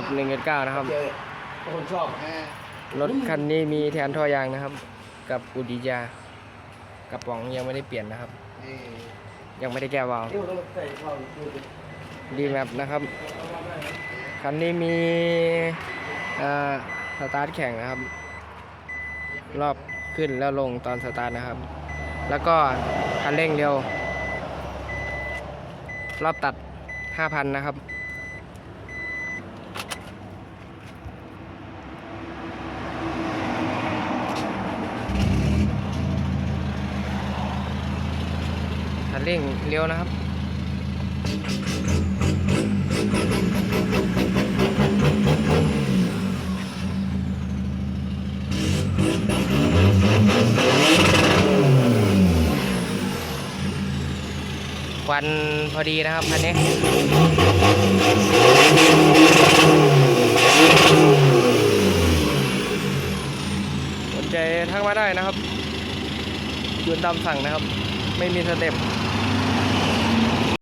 บหนึ่งเก้านะครับเจอคนชอบฮะรถคันนี้มีแทนท่อยางนะครับ กับอุดิยากระป๋องยังไม่ได้เปลี่ยนนะครับนี่ยังไม่ได้แก้วาล์วเดี๋ยวเราใส่เข้าดูดิดีแมปนะครับ คันนี้มีอ่าสตาร์ทแข่งนะครับ รอบขึ้นแล้วลงตอนสตาร์ทนะครับ แล้วก็คันเร่งเร็ว รอบตัด 5,000 นะครับ คันเร่งเร็วนะครับควันพอดีนะครับคันนี้สนใจทักมาได้นะครับยืนตามสั่งนะครับ ไม่มีสเต็ป